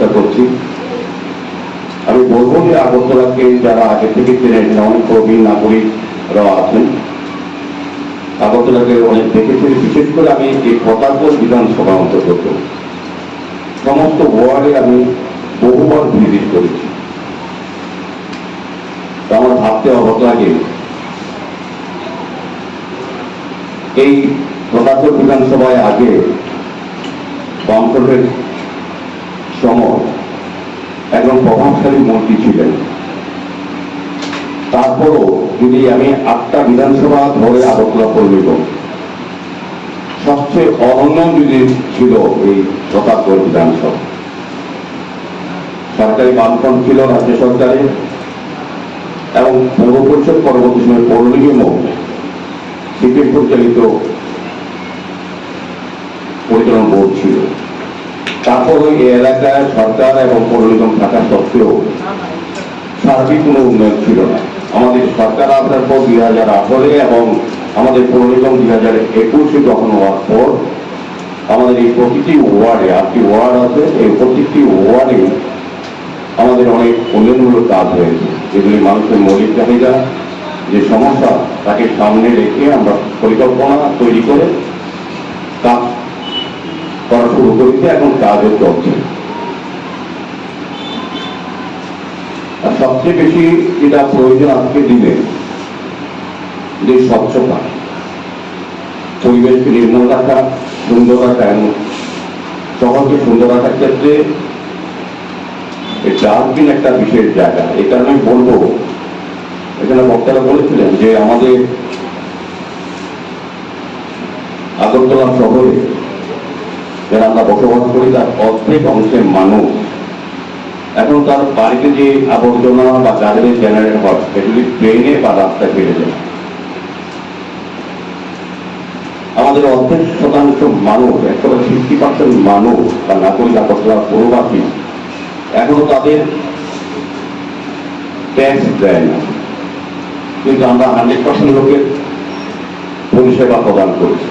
চেষ্টা করছি। আমি বলব যে আগরতলাকে যারা আগে থেকে চেনেন অনেক প্রবীণ নাগরিকরা আছেন, আগরতলাকে অনেক দেখেছেন। বিশেষ করে আমি এই পতাকর বিধানসভা অন্তর্গত। সমস্ত ওয়ার্ডে আমি বহুবার ভিজিট করেছি। আমার ভাবতে অবাক লাগে। এই প্রতাপগড় বিধানসভায় আগে বামফ্রন্টের সময় একজন প্রভাবশালী মন্ত্রী ছিলেন। তারপরও যদি আমি আটটা বিধানসভা ধরে আগরতলা পরিণত সবচেয়ে অনন্য যদি ছিল এই প্রতাপগড় বিধানসভা। সরকারি বামফ্রন্ট ছিল, রাজ্য সরকারের, এবং পৌর পরিষদ পরবর্তী সময় পৌর নিগমও সিপিএম পরিচালিত পরিচালনা বোর্ড ছিল। তারপর ওই এলাকায় সরকার এবং পৌর নিগম থাকা সত্ত্বেও সার্বিক কোনো উন্নয়ন ছিল না। আমাদের সরকার আসার পর দুই হাজার আঠারোয় এবং আমাদের পৌর নিগম দুই হাজার একুশে যখন হওয়ার পর আমাদের এই প্রতিটি ওয়ার্ডে, আটটি ওয়ার্ড আছে, এই প্রতিটি ওয়ার্ডে আমাদের অনেক উন্নয়নমূলক কাজ হয়েছে। যেগুলি মানুষের মৌলিক চাহিদা, যে সমস্যা, তাকে সামনে রেখে আমরা পরিকল্পনা তৈরি করা শুরু করেছি এখন কাজও চলছে। আর সবচেয়ে বেশি যেটা প্রয়োজন আজকে দিনে, যে স্বচ্ছতা। পরিবেশকে নির্মল রাখা সুন্দর রাখা এবং শহরকে সুন্দর রাখার ক্ষেত্রে ডাস্টবিন একটা বিশেষ জায়গা। কারণে আমি বলব, এখানে বক্তারা বলেছিলেন যে আমাদের আগরতলা শহরে যারা আমরা বসবাস করি তার অর্ধেক অংশের মানুষ। এখন তার বাড়িতে যে আবর্জনা বা গাড়িতে জেনারেট হয়, সেগুলি ট্রেনে বা রাস্তায় ফেলে যায় আমাদের অর্ধেক শতাংশ মানুষ একেবারে ফিফটি পার্সেন্ট মানুষ বা নাগরিক আগরতলা পৌরবাসী এখনও তাদের ট্যাক্স দেয় না। কিন্তু আমরা হান্ড্রেড পার্সেন্ট লোকের পরিষেবা প্রদান করছি।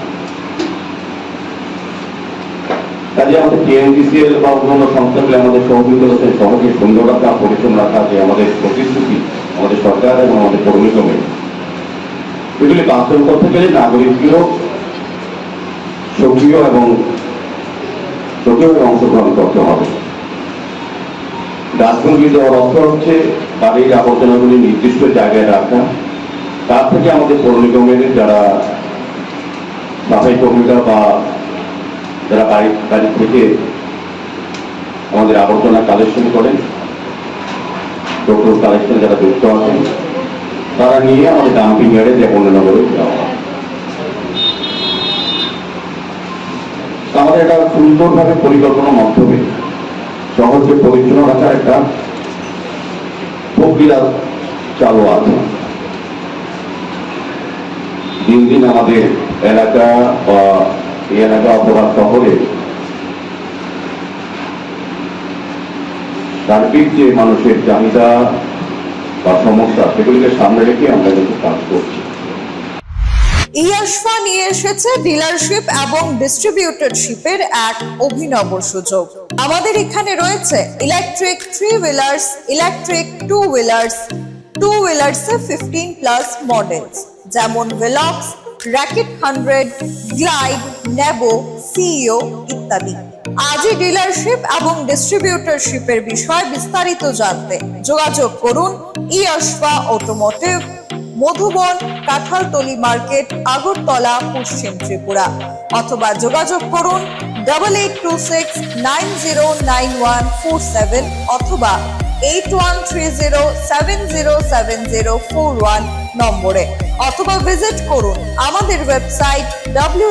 কাজে আমাদের টিএনডিসিএল বা অন্যান্য সংস্থাগুলি আমাদের সহযোগিতা করছে শহরকে সুন্দর রাখা পরিচ্ছন্ন রাখা যে আমাদের প্রতিশ্রুতি, আমাদের সরকার এবং আমাদের পৌর নিগমে এগুলি বাস্তব করতে গেলে নাগরিককেও সক্রিয় এবং সক্রিয়ভাবে অংশগ্রহণ করতে হবে। ডাস্টবিনগুলি দেওয়ার অর্থ হচ্ছে বাড়ির আবর্জনাগুলি নির্দিষ্ট জায়গায় রাখা। তার থেকে আমাদের পৌর নিগমের যারা সাফাই কর্মীরা বা যারা বাড়ি বাড়ি থেকে আমাদের আবর্জনা কালেকশন করেন টোটো কালেকশন যারা যুক্ত আছেন, তারা নিয়ে আমাদের ডাম্পিং ইয়ার্ডে দেবনগরে দেওয়া হয়। আমাদের একটা সুন্দরভাবে পরিকল্পনার মাধ্যমে শহরকে পরিচ্ছন্ন রাখার একটা প্রক্রিয়া চালু আছে। দিন দিন আমাদের এলাকা বা এলাকা অথবা শহরে সার্বিক যে মানুষের চাহিদা বা সমস্যা, সেগুলিকে সামনে রেখে আমরা কিন্তু কাজ করছি। ইয়াশফা নিয়ে এসেছে ডিলারশিপ এবং ডিস্ট্রিবিউটরশিপের এক অভিনব সুযোগ। আমাদের এখানে রয়েছে electric three wheelers electric two wheelers two হুইলার্সে fifteen plus models যেমন ভেলক্স র্যাকেট হান্ড্রেড গ্লাইড নেব সিইও ইত্যাদি। আজই ডিলারশিপ এবং ডিস্ট্রিবিউটরশিপের বিষয়ে বিস্তারিত জানতে যোগাযোগ করুন ইয়াশফা অটোমোটিভ মধুবন, কাঁঠালতলি মার্কেট, আগরতলা, পশ্চিম ত্রিপুরা। অথবা যোগাযোগ করুন double eight two six nine zero nine one four seven অথবা eight one three zero seven zero seven zero four one নম্বরে অথবা ভিজিট করুন আমাদের ওয়েবসাইট ডাব্লিউ